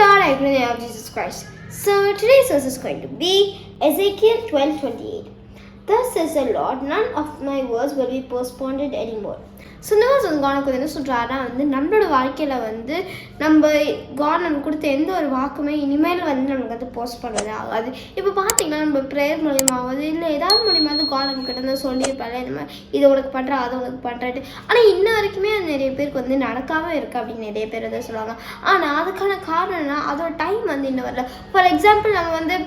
I pray the name of Jesus Christ. So today's verse is going to be Ezekiel 12:28. Thus says the Lord, none of my words will be postponed anymore. So இந்த வந்து கானுக்கு என்ன சொல்கிறாருன்னா வந்து நம்மளோட வாழ்க்கையில் வந்து நம்ம God கொடுத்த எந்த ஒரு வாக்குமே இனிமேல் வந்து நமக்கு வந்து போஸ்ட் பண்ணுறது ஆகாது இப்போ பார்த்தீங்கன்னா நம்ம ப்ரேயர் மூலியமாவது இல்லை ஏதாவது மூலியமாவது காட் நம்ம கிட்ட வந்து சொல்லியிருப்பாரு. இந்த மாதிரி இதை உனக்கு பண்ணுற அதை உனக்கு பண்ணுறாட்டு ஆனால் இன்ன வரைக்குமே அது நிறைய பேருக்கு வந்து நடக்காமல் இருக்குது அப்படின்னு நிறைய பேர் வந்து சொல்லுவாங்க. ஆனால் அதுக்கான காரணம்னா அதோட டைம் வந்து இன்னும் வரல. ஃபார் எக்ஸாம்பிள் நம்ம வந்து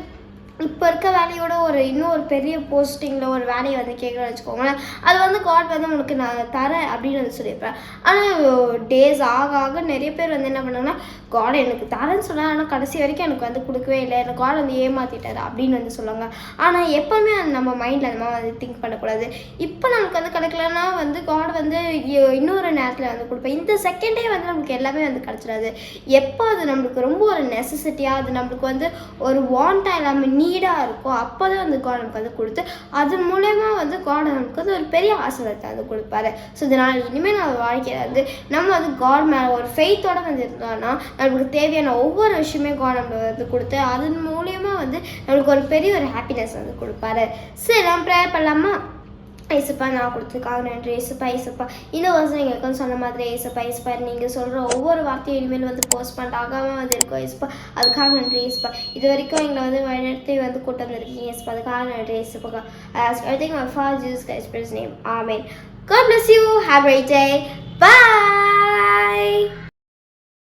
இப்போ இருக்க வேலையோட ஒரு இன்னும் ஒரு பெரிய போஸ்டிங்கில் ஒரு வேலையை வந்து கேட்குறேன்னு வச்சுக்கோங்களேன். அது வந்து காட் வந்து உனக்கு நான் தரேன் அப்படின்னு வந்து சொல்லியிருப்பேன் ஆனால் டேஸ் ஆக ஆக நிறைய பேர் வந்து என்ன பண்ணாங்கன்னா காட் எனக்கு தரேன்னு சொன்னேன் ஆனால் கடைசி வரைக்கும் எனக்கு வந்து கொடுக்கவே இல்லை. எனக்கு காட் வந்து ஏமாற்றிட்டாரு அப்படின்னு வந்து சொல்லுவாங்க. ஆனால் எப்போவுமே அது நம்ம மைண்டில் அந்த மாதிரி வந்து திங்க் பண்ணக்கூடாது. இப்போ நமக்கு வந்து கிடைக்கலன்னா வந்து காட் வந்து இன்னொரு நேரத்தில் வந்து கொடுப்பேன். இந்த செகண்டே வந்து நமக்கு எல்லாமே வந்து கிடச்சிடாது. எப்போ அது நம்மளுக்கு ரொம்ப ஒரு நெசசிட்டியாக அது நம்மளுக்கு வந்து ஒரு வாண்டாக இல்லாமல் நீடாக இருக்கும் அப்போ தான் வந்து காட் நமக்கு வந்து கொடுத்து அது மூலயமா வந்து காட் நமக்கு வந்து ஒரு பெரிய ஆசீர்வாதத்தை வந்து கொடுப்பாரு. ஸோ இதனால் இனிமேல் நம்ம வாழ்க்கையில் வந்து நம்ம வந்து காட் மேலே ஒரு ஃபெய்த்தோட வந்து இருந்தோம்னா நம்மளுக்கு தேவையான ஒவ்வொரு விஷயமே காட் நம்மளுக்கு வந்து கொடுத்து அதன் மூலயமா வந்து நம்மளுக்கு ஒரு பெரிய ஒரு ஹாப்பினஸ் வந்து கொடுப்பாரு. சரி நம்ம ப்ரேயர் பண்ணலாமா? ஏசப்பா நான் கொடுத்துருக்காக நன்றி. ஏசப்பா ஏசப்பா இந்த வருஷம் எங்களுக்கும் சொன்ன மாதிரி ஏசப்பா ஏசப்பா நீங்கள் சொல்கிற ஒவ்வொரு வார்த்தையும் இனிமேல் வந்து போஸ்ட் பண்ண ஆகாமல் வந்து இருக்கும் ஏசப்பா அதுக்காக நன்றி ஏசப்பா இது வரைக்கும் எங்களை வந்து வழிநடத்தி வந்து கூட்டு வந்திருக்கீங்க ஏசப்பா அதுக்காக நன்றி ஏசப்பா I think my for juice guys name amen God bless you. Have a great day. Bye.